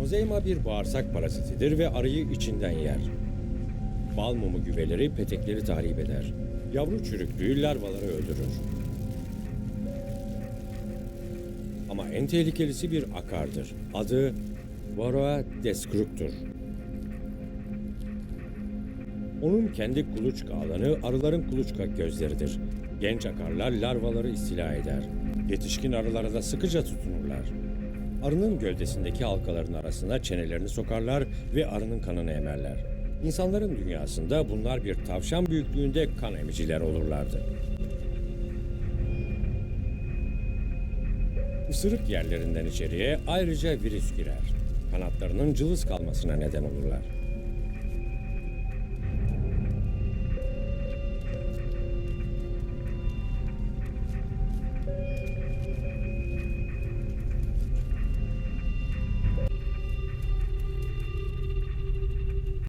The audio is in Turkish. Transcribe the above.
Mozeima bir bağırsak parazitidir ve arıyı içinden yer. Bal mumu güveleri petekleri tahrip eder. Yavru çürüklüğü larvaları öldürür. Ama en tehlikelisi bir akardır. Adı Varroa descruptur. Onun kendi kuluçka alanı arıların kuluçka gözleridir. Genç akarlar larvaları istila eder. Yetişkin arılara da sıkıca tutunurlar. Arının gövdesindeki halkaların arasına çenelerini sokarlar ve arının kanını emerler. İnsanların dünyasında bunlar bir tavşan büyüklüğünde kan emiciler olurlardı. Isırık yerlerinden içeriye ayrıca virüs girer. Kanatlarının cılız kalmasına neden olurlar.